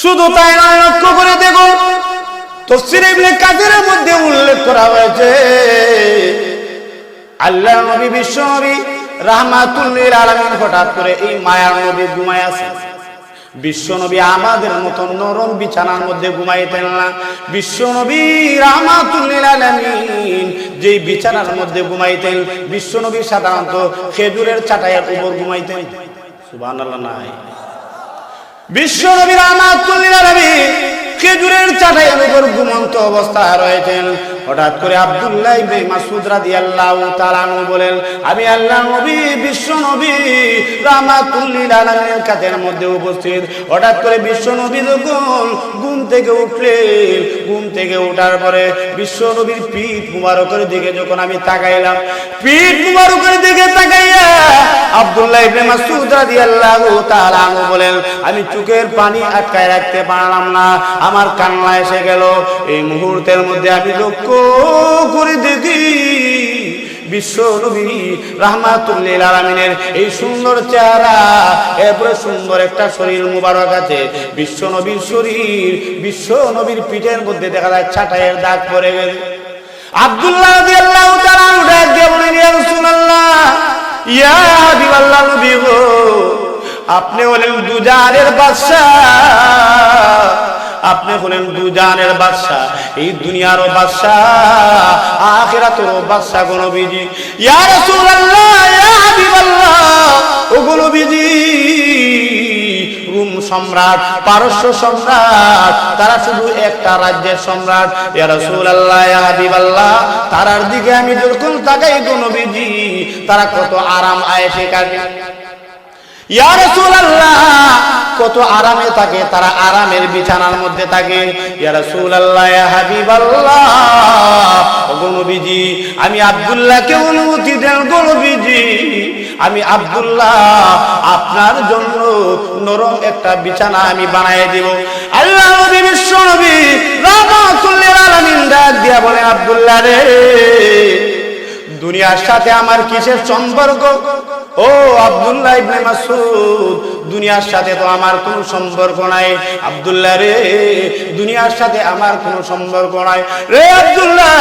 শুধু তাই নয়, লক্ষ্য করে দেখো, তফসির ইবনে কাদের মধ্যে উল্লেখ করা হয়েছে, আল্লাহ নবী, বিশ্ব নবী রাহমাতুল্লিল আলামিন হঠাৎ করে এই মায়ার নবী ঘুমায় আছে বিশ্ব নবী আমাদের মতো নরম বিছানার মধ্যে ঘুমাইতেন না। বিশ্ব নবী রাহমাতুল্লিল আলামিন যেই বিছানার মধ্যে ঘুমাইতেন বিশ্বনবী সাধারণত খেজুরের চাটাইয়ের উপর ঘুমাইতেন। সুবহানাল্লাহ, নাই। বিশ্ব নবীর রাহমাতুল্লিল আলামিন খেজুরের চাটাইয়ের উপর ঘুমন্ত অবস্থায় রয়েছেন। হঠাৎ করে আব্দুল্লাহ ইবনে মাসউদ রাদিয়াল্লাহু তাআলা বলেন, আমি আল্লাহ নবী, বিশ্ব নবী আলামিনের কাছের মধ্যে উপস্থিত। হঠাৎ করে বিশ্ব নবী যখন ঘুম থেকে উঠলেন ঘুম থেকে ওঠার পরে বিশ্ব নবীর পিঠ মুবারকের দিকে যখন আমি তাকাইলাম, পিঠ মুবারকের দিকে তাকাইয়া আব্দুল্লাহ ইবনে মাসউদ রাদিয়াল্লাহু তাআলা আনহু বলেন, আমি চোখের পানি আটকায় রাখতে পারলাম না, আমার কান্না এসে গেল। এই মুহূর্তের মধ্যে আমি লক্ষ্য করে দেখি বিশ্ব নবী রাহমাতুল্লিল এই সুন্দর চেহারা, এরপরে সুন্দর একটা শরীর মুবারক আছে। বিশ্ব নবীর শরীর, বিশ্ব নবীর পিঠের মধ্যে দেখা যায় ছাটাইয়ের দাগ পড়ে গেছে। আব্দুল্লাহ ইয়া নবী গো, আপনি হলেন দুজানের বাদশাহ। আপনি হলেন দুজানের বাদশাহ। এই দুনিয়ারও বাদশাহ, আখিরাতেরও বাদশাহ গো নবীজি। ইয়া রাসূলুল্লাহ, ইয়া হাবিবাল্লাহ ও গো নবীজি, রুম সম্রাট, পারস্য সম্রাট, তারা শুধু একটা রাজ্যের সম্রাট। ইয়া রাসূলুল্লাহ, ইয়া হাবিবাল্লাহ, তারার দিকে আমি যখন তাকাই গো নবীজি, তারা কত আরাম আয়েশে কাটে ইয়া রাসূলুল্লাহ কত আরামে থাকে, তারা আরামের বিছানার মধ্যে থাকে। ইয়া রাসূলুল্লাহ, ইয়া হাবিবাল্লাহ নবীজি, আমি আব্দুল্লাহকে অনুমতি দেন গো নবীজি। আমি আব্দুল্লাহ, আপনার জন্য নরম একটা বিছানা আমি বানায় দিব। আল্লাহ নবী রে, দুনিয়ার সাথে আমার কিসের সম্পর্ক? ও আব্দুল্লাহ ইবনে মাসুদ দুনিয়ার সাথে তো আমার কোনো সম্পর্ক নাই। আব্দুল্লাহ রে, দুনিয়ার সাথে আমার কোনো সম্পর্ক নাই। রে আব্দুল্লাহ,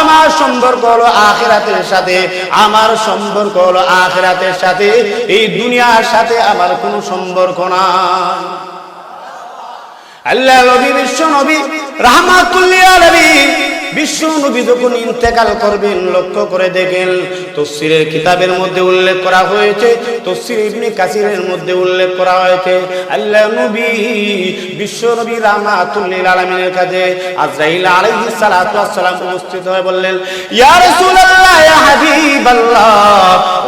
আমার সম্পর্ক হলো আখিরাতের সাথে। আমার সম্পর্ক হলো আখিরাতের সাথে। এই দুনিয়ার সাথে আমার কোনো সম্পর্ক নাই। আল্লাহ নবী বিশ্ব নবী, রাহমাতুল্লিল আলামিন বিশ্ব নবী যখন ইন্তেকাল করবেন, লক্ষ্য করে দেখেন তফসিরের কিতাবের মধ্যে উল্লেখ করা হয়েছে তফসির ইবনে কাসিরের মধ্যে উল্লেখ করা হয়েছে, আল্লাহ নবী বিশ্ব নবী রাহমাতুল্লিল আলামিনের কাছে আজরাইল আলাইহিস সালাতু ওয়াস উপস্থিত হয়ে বললেন, ইয়া রাসূলুল্লাহ, ইয়া হাবিবাল্লাহ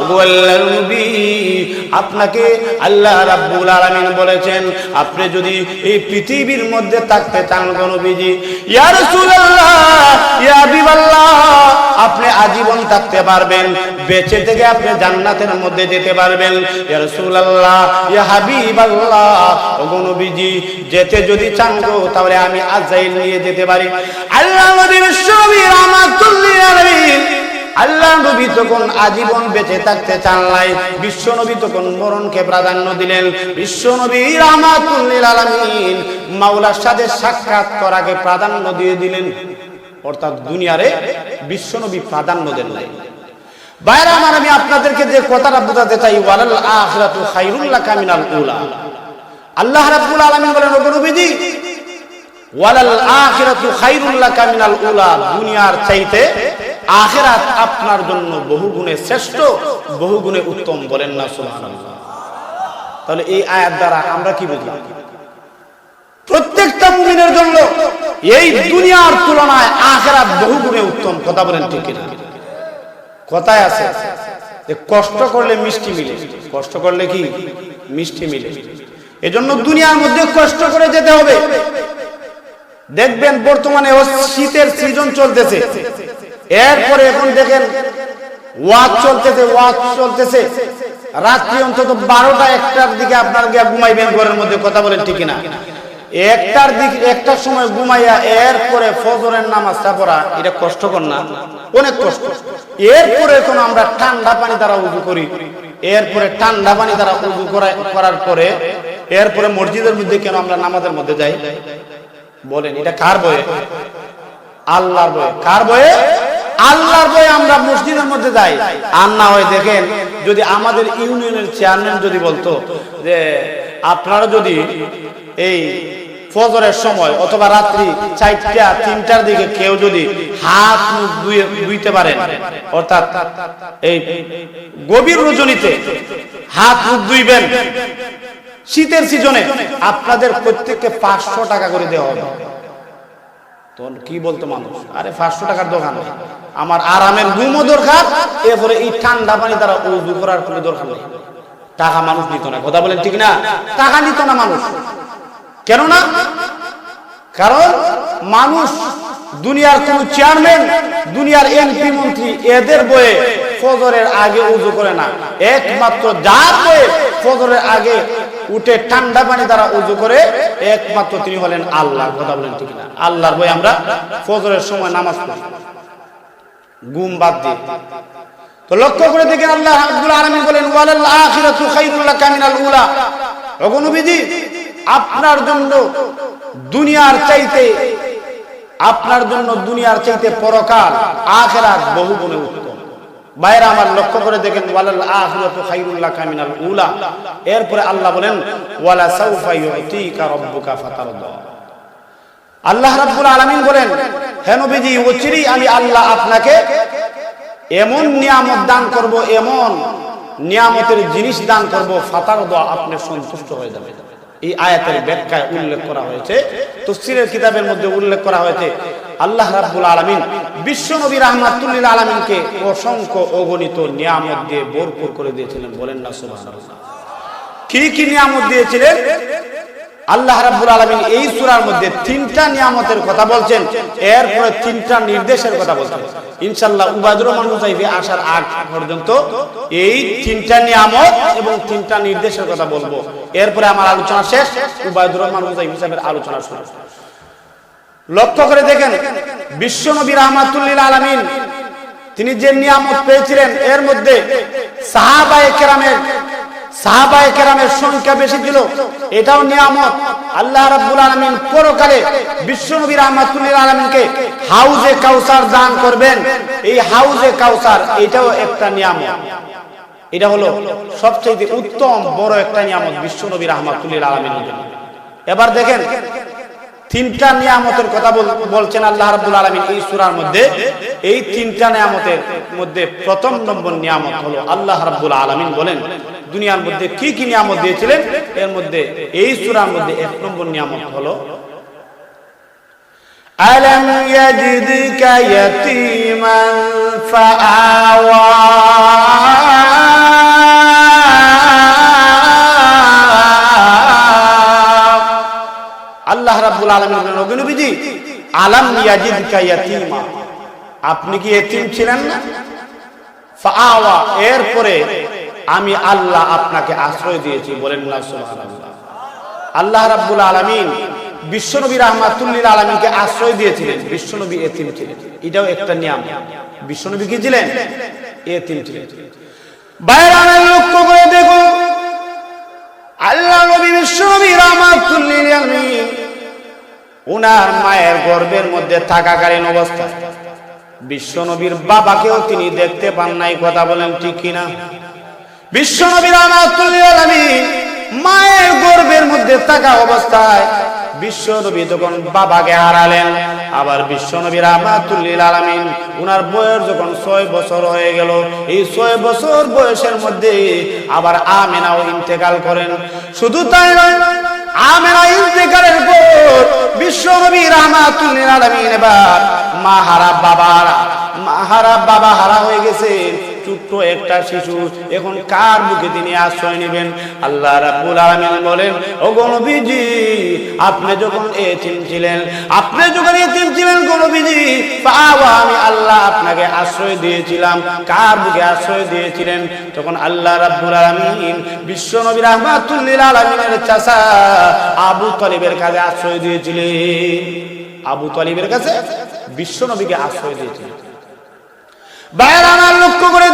ওগো আল্লাহর নবী আপনাকে আল্লাহ রাব্বুল আলামিন বলেছেন, আপনি যদি এই পৃথিবীর মধ্যে থাকতে চান গো নবীজি ইয়া রাসূলুল্লাহ, ইয়া হাবিবাল্লাহ, আপনি আজীবন থাকতে পারবেন, বেঁচে থেকে আপনি জান্নাতের মধ্যে যেতে পারবেন। ইয়া রাসূলুল্লাহ, ইয়া হাবিবাল্লাহ নবীজি যেতে যদি চান গো, তাহলে আমি আজাইল নিয়ে যেতে পারি। আল্লাহ আলামিন আল্লাহ নবী তখন আজীবন বেঁচে থাকতে চান নাই বিশ্ব নবী তখন মরণকে প্রাধান্য দিলেন। বিশ্ব নবী রাহমাতুল্লিল আলামিন মাওলার সাথে সাক্ষাৎ করাকে প্রাধান্য দিয়ে দিলেন। অর্থাৎ দুনিয়ারে বিশ্ব নবী প্রাধান্য দেন নাই। বাইরে আমার আমি আপনাদেরকে যে কথাটা বোঝাতে চাই, ওয়ালাল আখিরাতু খায়রুল লাকা মিনাল উলা। আল্লাহ রাব্বুল আলামিন বলেন, ওগো নবীজি, ওয়ালাল আখিরাতু খায়রুল লাকা মিনাল উলা, দুনিয়ার চাইতে আখিরাত আপনার জন্য বহু গুণে শ্রেষ্ঠ বহু গুণে উত্তম বলেন না সুবহানাল্লাহ। তাহলে এই আয়াত দ্বারা আমরা কি বুঝলাম? প্রত্যেকটা মুমিনের জন্য এই দুনিয়ার তুলনায় আখেরাত বহু গুণে উত্তম, কথা বলেন ঠিক কথায় আছে যে কষ্ট করলে মিষ্টি মিলে। কষ্ট করলে কি? মিষ্টি মিলে। এজন্য দুনিয়ার মধ্যে কষ্ট করে যেতে হবে। দেখবেন বর্তমানে শীতের সিজন চলতেছে। এরপরে এখন দেখেন ওয়াজ চলতেছে ওয়াজ চলতেছে। রাত্রি অন্তত বারোটা, একটার দিকে আপনার গিয়া ঘুমাইবেন ঘরের মধ্যে, কথা বলেন ঠিক না একটার দিকে, একটার সময় ঘুমাইয়া এরপরে ফজরের নামাজটা পড়া, এটা কষ্টকর না? অনেক কষ্ট। এরপরে এখন আমরা ঠান্ডা পানি দ্বারা উজু করি। এরপরে ঠান্ডা পানি দ্বারা উজু করা- করার পরে, এরপরে মসজিদের মধ্যে কেন আমরা নামাজের মধ্যে যাই? বলেন, এটা কার বয়ে? আল্লাহর বয়ে। কার বয়ে? আল্লাহর বয়ে আমরা মসজিদের মধ্যে যাই। আর না হয় দেখেন, যদি আমাদের ইউনিয়নের চেয়ারম্যান যদি বলতো যে, আপনারা যদি এই ফজরের সময় অথবা রাত্রি চারটা, তিনটার দিকে কেউ যদি হাত মুখ ধুয়ে পারেন অর্থাৎ এই গভীর রজনীতে হাত মুখ ধুইবেন, শীতের সিজনে আপনাদের প্রত্যেককে পাঁচশো টাকা করে দেওয়া হবে। তখন কি বলতো মানুষ? আরে পাঁচশো টাকার দোকান। আমার আরামের ঘুমও দরকার, এরপরে এই ঠান্ডা পানি তারা উজু করার কোনো দরকার নেই। টাকা মানুষ নিত না, কথা বলেন ঠিক না? টাকা নিত না মানুষ। কেন না কারণ মানুষ দুনিয়ার কোন চেয়ারম্যান দুনিয়ার এমপি মন্ত্রী, এদের বয়ে ফজরের আগে উজু করে না। একমাত্র যার বয়ে ফজরের আগে উঠে ঠান্ডা পানি দ্বারা উজু করে, একমাত্র তিনি হলেন আল্লাহ কথা বলেন ঠিক না। আল্লাহর বই আমরা ফজরের সময় নামাজ পড়ি। গুম বাদ দিই তো লক্ষ্য করে দেখেন আল্লাহ আব্দুল আলমী বলেন, ওয়ালাল আখিরাতু খাইরুল লাকা মিনাল উলা। ওগো নবীজি, আপনার জন্য দুনিয়ার চাইতে, আপনার জন্য দুনিয়ার চাইতে পরকাল, আখেরাত বহু গুণে উত্তম। বাইরে আমার লক্ষ্য করে দেখেন, ওয়ালাল আখিরাতু খাইরুল লাকা মিনাল উলা। এরপরে আল্লাহ বলেন, ওয়ালা সাউফা ইউতিকা রাব্বুকা ফাতারদা। আল্লাহ রাব্বুল আলামিন বলেন, হে নবীজি, অচিরেই আমি আল্লাহ আপনাকে এমন নিয়ামত দান করব, এমন নিয়ামতের জিনিস দান করব ফাতার দোয়া আপনি সন্তুষ্ট হয়ে যাবে এই আয়াতের ব্যাখ্যায় উল্লেখ করা হয়েছে তফসিরের কিতাবের মধ্যে উল্লেখ করা হয়েছে, আল্লাহ রাব্বুল আলামিন বিশ্ব নবী রাহমাতুল্লিল আলামিনকে অসংখ্য অগণিত নিয়ামত দিয়ে ভরপুর করে দিয়েছিলেন। বলেন না, সুবহানাল্লাহ। কি কি নিয়ামত দিয়েছিলেন? আল্লাহ রাব্বুল আলামিন এই সূরার মধ্যে তিনটা নিয়ামতের কথা বলছেন। এরপরে তিনটা নির্দেশের কথা বলছেন। ইনশাআল্লাহ উবাদুর রহমান মুজাহিদি আসার আগ পর্যন্ত এই তিনটা নিয়ামত এবং তিনটা নির্দেশের কথা বলব। এরপরে আমার আলোচনা শেষ। উবাদুর রহমান মুজাহিদ আলোচনা শুরু লক্ষ্য করে দেখেন, বিশ্ব নবী রহমাতুল্লিল আলামিন, তিনি যে নিয়ামত পেয়েছিলেন, এর মধ্যে সাহাবায়ে কেরামের সাহাবায়ে কেরামের সংখ্যা বেশি ছিল। এটাও নিয়ামত। আল্লাহ রাব্বুল আলামিন পরকালে বিশ্বনবী রাহমাতুল্লিল আলামিনকে হাউজে কাউসার দান করবেন। এই হাউজে কাউসার, এটাও একটা নিয়ামত। এটা হলো সবচেয়ে উত্তম বড় একটা নিয়ামত বিশ্বনবী রাহমাতুল্লিল আলামিনের এবার দেখেন তিনটা নিয়ামতের কথা বলছেন আল্লাহ রাব্বুল আলামিন এই সূরার মধ্যে। এই তিনটা নিয়ামতের মধ্যে প্রথম নম্বর নিয়ামত হলো আল্লাহ রাব্বুল আলামিন বলেন, দুনিয়ার মধ্যে কি কি নিয়ামত দিয়েছিলেন? এর মধ্যে এই সূরার মধ্যে এক নম্বর নিয়ামত হলো, আলম ইয়াজিদকা ইয়াতীমান ফাআওয়া। আল্লাহ রাব্বুল আলামিন আলাম ইয়াতীমা? আপনি কি এতিম ছিলেন না? এরপরে আমি আল্লাহ আপনাকে আশ্রয় দিয়েছি, বলেন আল্লাহ রাব্বুল আলামিন বিশ্বনবী রাহমাতুল্লিল আলামিনকে আশ্রয় দিয়েছিলেন, বিশ্বনবী এতিম ছিলেন। এটাও একটা নিয়ম। বিশ্বনবী কি ছিলেন? এতিম ছিলেন। বাইরে লক্ষ্য করে দেখো, আল্লাহ নবী আলামিন উনার মায়ের গর্বের মধ্যে থাকাকালীন অবস্থা। বিশ্বনবীর বাবাকেও তিনি দেখতে পান নাই, কথা বলেন ঠিক কিনা? বিশ্বনবী রাহমাতুল্লিল আলামিন মায়ের গর্বের মধ্যে থাকা অবস্থায় বিশ্বনবী যখন বাবাকে হারালেন, আবার বিশ্বনবী রাহমাতুল্লিল আলামিন উনার বয়স যখন ছয় বছর হয়ে গেল, এই ছয় বছর বয়সের মধ্যে আবার আমেনাও ইন্তেকাল করেন। শুধু তাই নয় আমেনা ইন্তেকালের পর বিশ্বনবী রাহমাতুল্লিল আলামিন এবার মা হারা বাবা মা হারা বাবা হারা হয়ে গেছে। ছোট্ট একটা শিশু, এখন কার বুকে তিনি আশ্রয় নেবেন? আল্লাহ রাব্বুল আলামিন বলেন ও গণবিজি আপনি যখন এতিম ছিলেন, আপনি যখন এতিম ছিলেন গণবিজি পাওয়া আমি আল্লাহ আপনাকে আশ্রয় দিয়েছিলাম। কার বুকে আশ্রয় দিয়েছিলেন? তখন আল্লাহ রাব্বুল আলামিন বিশ্ব নবী রাহমাতুল্লিল আলামিনের চাচা আবু তালিবের কাছে আশ্রয় দিয়েছিলেন। আবু তালিবের কাছে বিশ্ব নবীকে আশ্রয় দিয়েছিলেন। বাইরে লক্ষ্য করে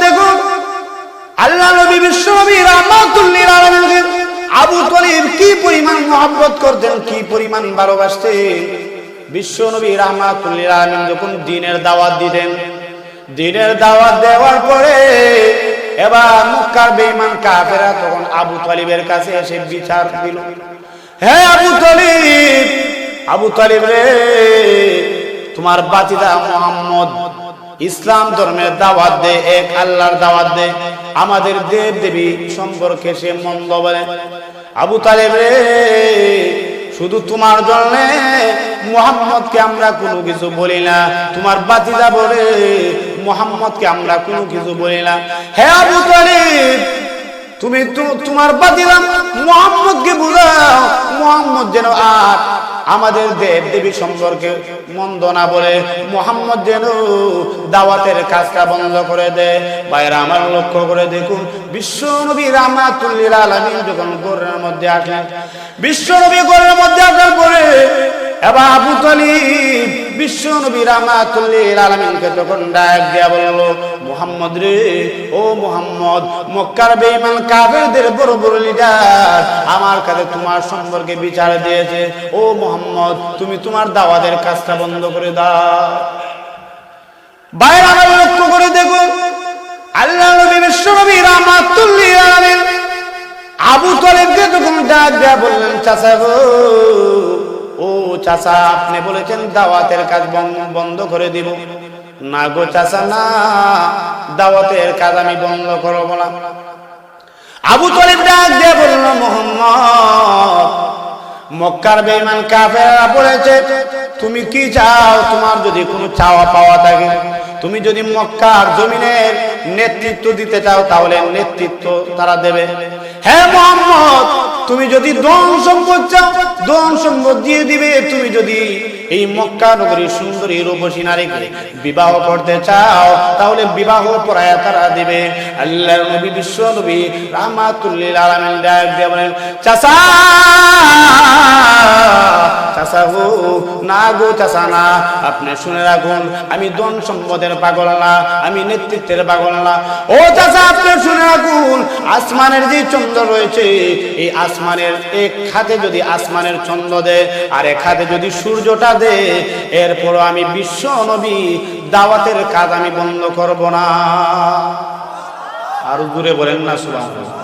আল্লাহ নবী বিশ্ব নবী রাহমাতুল্লিল আবু তলিব কি পরিমাণ করতেন, কি পরিমাণ ভালোবাসতেন। বিশ্ব নবী রহমাতুল্লিল আলমিন যখন দিনের দাওয়াত দিতেন, দিনের দাওয়াত দেওয়ার পরে এবার কাফেরা তখন আবু কাছে এসে বিচার দিল। হে আবু তালিব, আবু রে, তোমার বাতিদা মোহাম্মদ ইসলাম ধর্মের দাওয়াত দে, এক আল্লাহর দাওয়াত দে। আমাদের দেব দেবী সম্পর্কে সে মন্দ বলে। আবু তালেব রে, শুধু তোমার জন্য মোহাম্মদকে আমরা কোনো কিছু বলি না। তোমার বাতিদা বলে, মোহাম্মদকে আমরা কোনো কিছু বলি না। হে আবু তালিব, তুমি তোমার বাদিলাম আমাদের দেব দেবী সম্পর্কে মন্দ না বলে মোহাম্মদ যেন দাওয়াতের কাজটা বন্ধ করে দেয় বাইরে আমার লক্ষ্য করে দেখুন বিশ্ব নবী রামাতুল্লিল আলমী যখন গোরের মধ্যে আসলেন বিশ্ব নবী গোরের মধ্যে আসার পরে এবার আবু তালিব বিশ্ব নবী রামাতুল্লিল আলমিনকে তখন ডাক দিয়া বলল, মোহাম্মদ রে, ও মোহাম্মদ, মক্কার বেঈমান কাফেরদের বড় বড় লিডার আমার কাছে তোমার সম্পর্কে বিচার দিয়েছে। ও মোহাম্মদ, তুমি তোমার দাওয়াদের কাজটা বন্ধ করে দাও। বাইরে আমার লক্ষ্য করে দেখো, আল্লাহ নবী বিশ্ব নবী রামাতুল্লিল আলমিন আবু তালেবকে তখন ডাক দেয়া বললেন, চাচা গো চাচা, আপনি বলেছেন দাওয়াতের কাজ বন্ধ করে দিব। না গো চাচা, না, দাওয়াতের কাজ আমি বন্ধ করব না। আবু তালেব ডাক দিয়ে বলল, মোহাম্মদ, মক্কার বেঈমান কাফেররা বলেছে, তুমি কি চাও? তোমার যদি কোনো চাওয়া পাওয়া থাকে, তুমি যদি মক্কার জমিনের নেতৃত্ব দিতে চাও, তাহলে নেতৃত্ব তারা দেবে। হ্যাঁ মোহাম্মদ, তুমি যদি দন সম্পদ চাও দন দিয়ে দিবে। তুমি যদি এই মক্কা নগরীর সুন্দরী রূপসী নারীকে বিবাহ করতে চাও, তাহলে বিবাহ তারা দিবে। নবী, বিশ্ব নবী রাহমাতুল্লিল আলামিন ডাক দিয়ে বলেন, চাচা চাচা গো, না গো চাচা না, আপনি শুনে রাখুন, আমি দন সম্পদের পাগল না, আমি নেতৃত্বের পাগল না। ও চাচা, আপনি শুনে রাখুন, আসমানের যে চন্দ্র রয়েছে, এই আসমানের এক খাতে যদি আসমানের চন্দ্র দে, আর হাতে যদি সূর্যটা দে এরপর আমি বিশ্ব নবী, দাওয়াতের কাজ আমি বন্ধ করব না। আর দূরে বলেন না, সুবহানাল্লাহ।